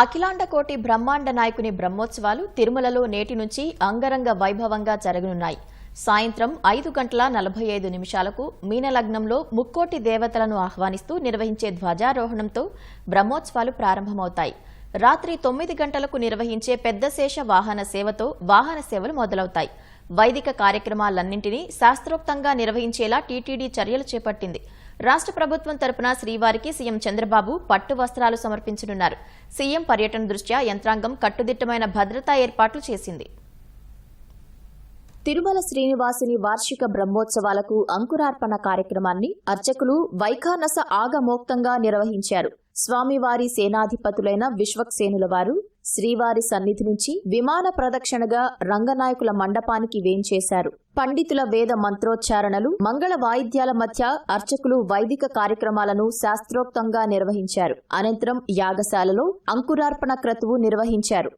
అఖిలాండ కోటి బ్రహ్మాండ నాయకుని బ్రహ్మోత్సవాలు తిరుమలలో నేటి నుంచి అంగరంగ వైభవంగా జరగనున్నాయి. సాయంత్రం ఐదు గంటల నలభై ఐదు నిమిషాలకు మీనలగ్నంలో ముక్కోటి దేవతలను ఆహ్వానిస్తూ నిర్వహించే ధ్వజారోహణంతో బ్రహ్మోత్సవాలు ప్రారంభమవుతాయి. రాత్రి తొమ్మిది గంటలకు నిర్వహించే పెద్ద శేష వాహన సేవతో వాహన సేవలు మొదలవుతాయి. వైదిక కార్యక్రమాలన్నింటినీ శాస్త్రోక్తంగా నిర్వహించేలా టీటీడీ చర్యలు చేపట్టింది. రాష్ట్ర ప్రభుత్వం తరపున శ్రీవారికి సీఎం చంద్రబాబు పట్టు వస్త్రాలు సమర్పించనున్నారు. సీఎం పర్యటన దృష్ట్యా యంత్రాంగం కట్టుదిట్టమైన భద్రతా ఏర్పాట్లు చేసింది. తిరుమల శ్రీనివాసుని వార్షిక బ్రహ్మోత్సవాలకు అంకురార్పణ కార్యక్రమాన్ని అర్చకులు వైఖానస ఆగమోక్తంగా నిర్వహించారు. స్వామివారి సేనాధిపతులైన విశ్వక్సేనుల వారు శ్రీవారి సన్నిధి నుంచి విమాన ప్రదక్షిణగా రంగనాయకుల మండపానికి వేంచేశారు. పండితుల వేద మంత్రోచ్చారణలు మంగళ వాయిద్యాల మధ్య అర్చకులు వైదిక కార్యక్రమాలను శాస్త్రోక్తంగా నిర్వహించారు. అనంతరం యాగశాలలో అంకురార్పణ క్రతువు నిర్వహించారు.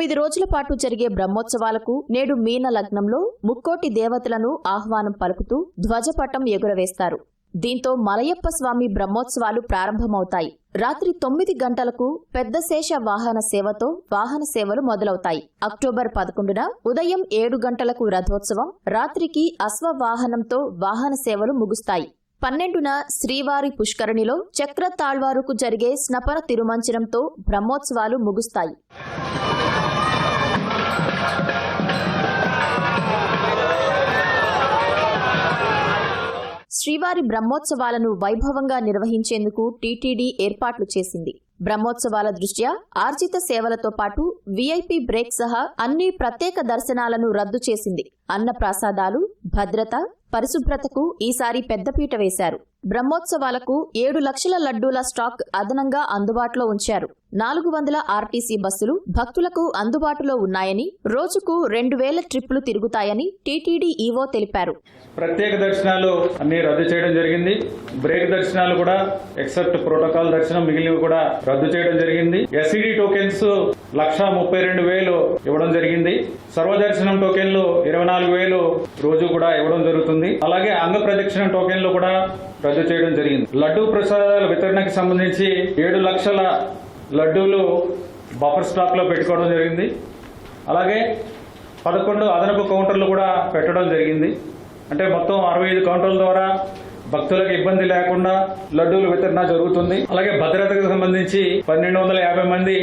తొమ్మిది రోజుల పాటు జరిగే బ్రహ్మోత్సవాలకు నేడు మీన లగ్నంలో ముక్కోటి దేవతలను ఆహ్వానం పలుకుతూ ధ్వజపటం ఎగురవేస్తారు. దీంతో మలయప్ప స్వామి బ్రహ్మోత్సవాలు ప్రారంభమవుతాయి. రాత్రి తొమ్మిది గంటలకు పెద్ద శేష వాహన సేవతో వాహన సేవలు మొదలవుతాయి. అక్టోబర్ పదకొండున ఉదయం ఏడు గంటలకు రథోత్సవం రాత్రికి అశ్వవాహనంతో వాహన సేవలు ముగుస్తాయి. పన్నెండున శ్రీవారి పుష్కరిణిలో చక్ర తాళ్వారుకు జరిగే స్నపన తిరుమంచనంతో బ్రహ్మోత్సవాలు ముగుస్తాయి. శ్రీవారి బ్రహ్మోత్సవాలను వైభవంగా నిర్వహించేందుకు టీటీడీ ఏర్పాట్లు చేసింది. బ్రహ్మోత్సవాల దృష్ట్యా ఆర్జిత సేవలతో పాటు వీఐపీ బ్రేక్ సహా అన్ని ప్రత్యేక దర్శనాలను రద్దు చేసింది. అన్న ప్రసాదాలు భద్రత పరిశుభ్రతకు ఈసారి పెద్దపీట వేశారు. బ్రహ్మోత్సవాలకు ఏడు లక్షల లడ్డూల స్టాక్ అదనంగా అందుబాటులో ఉంచారు. నాలుగు వందల ఆర్టీసీ బస్సులు భక్తులకు అందుబాటులో ఉన్నాయని రోజుకు రెండు వేల ట్రిప్లు తిరుగుతాయని టీటీడీ ఈవో తెలిపారు. ప్రత్యేక దర్శనాలు అన్ని రద్దు చేయడం జరిగింది. బ్రేక్ దర్శనాలు కూడా ఎక్సెప్ట్ ప్రోటోకాల్ దర్శనం మిగిలినవి కూడా రద్దు చేయడం జరిగింది. ఎస్ఈడి టోకెన్స్ లక్ష ముప్పై రెండు వేలు ఇవ్వడం జరిగింది. సర్వదర్శనం టోకెన్లు ఇరవై నాలుగు వేలు రోజు కూడా ఇవ్వడం జరుగుతుంది. అలాగే అంగ ప్రదక్షిణ టోకెన్లు కూడా రద్దు చేయడం జరిగింది. లడ్డూ ప్రసాదాల వితరణకి సంబంధించి ఏడు లక్షల లడ్డూలు బఫర్ స్టాక్లో పెట్టుకోవడం జరిగింది. అలాగే పదకొండు అదనపు కౌంటర్లు కూడా పెట్టడం జరిగింది. అంటే మొత్తం అరవై ఐదు కౌంటర్ల ద్వారా భక్తులకు ఇబ్బంది లేకుండా లడ్డూలు వితరణ జరుగుతుంది. అలాగే భద్రతకు సంబంధించి పన్నెండు వందల యాభై మంది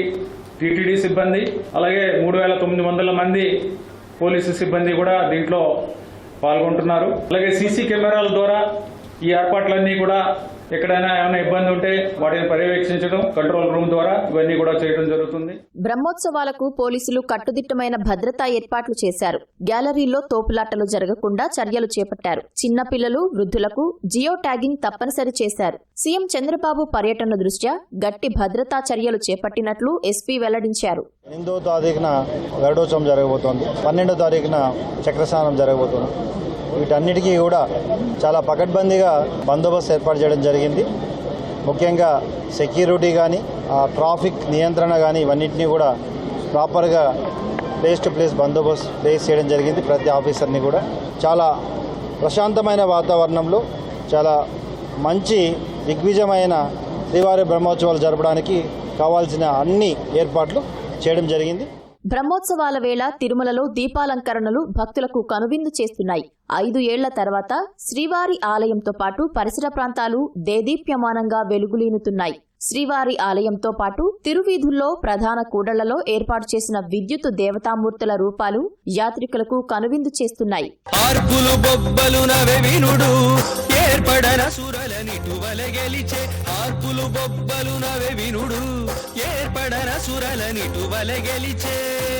టీటీడీ సిబ్బంది అలాగే మూడు వేల తొమ్మిది వందల మంది పోలీసు సిబ్బంది కూడా దీంట్లో పాల్గొంటున్నారు. అలాగే సీసీ కెమెరాల ద్వారా ఈ ఏర్పాట్లన్నీ కూడా ఎక్కడైనా ఏమైనా ఇబ్బంది ఉంటే వాటిని పర్యవేక్షించడం కంట్రోల్ రూమ్ ద్వారా ఇవన్నీ కూడా చేయడం జరుగుతుంది. బ్రహ్మోత్సవాలకు పోలీసులు కట్టుదిట్టమైన భద్రతా ఏర్పాట్లు చేశారు. గ్యాలరీలో తోపులాటలు జరగకుండా చర్యలు చేపట్టారు. చిన్నపిల్లలు వృద్ధులకు జియో ట్యాగింగ్ తప్పనిసరి చేశారు. సీఎం చంద్రబాబు పర్యటన దృష్ట్యా గట్టి భద్రతా చర్యలు చేపట్టినట్లు ఎస్పీ వెల్లడించారు. ఎనిమిదో తారీఖున గరుడోత్సవం జరగబోతోంది. పన్నెండో తారీఖున చక్రస్నానం జరగబోతోంది. వీటన్నిటికీ కూడా చాలా పకడ్బందీగా బందోబస్తు ఏర్పాటు చేయడం జరిగింది. ముఖ్యంగా సెక్యూరిటీ కానీ ట్రాఫిక్ నియంత్రణ కానీ ఇవన్నింటినీ కూడా ప్రాపర్గా ప్లేస్ టు ప్లేస్ బందోబస్తు ప్లేస్ చేయడం జరిగింది ప్రతి ఆఫీసర్ని కూడా. చాలా ప్రశాంతమైన వాతావరణంలో చాలా మంచి దిగ్విజయమైన శ్రీవారి బ్రహ్మోత్సవాలు జరపడానికి కావాల్సిన అన్ని ఏర్పాట్లు చేయడం జరిగింది. బ్రహ్మోత్సవాల వేళ తిరుమలలో దీపాలంకరణలు భక్తులకు కనువిందు చేస్తున్నాయి. ఐదు ఏళ్ళ తర్వాత శ్రీవారి ఆలయంతో పాటు పరిసర ప్రాంతాలు దేదీప్యమానంగా వెలుగులీనుతున్నాయి. శ్రీవారి ఆలయంతో పాటు తిరువీధుల్లో ప్రధాన కూడళ్ళలో ఏర్పాటు చేసిన విద్యుత్ దేవతామూర్తుల రూపాలు యాత్రికులకు కనువిందు చేస్తున్నాయి. ఏర్పడన సురలనిటువలె గెలిచే.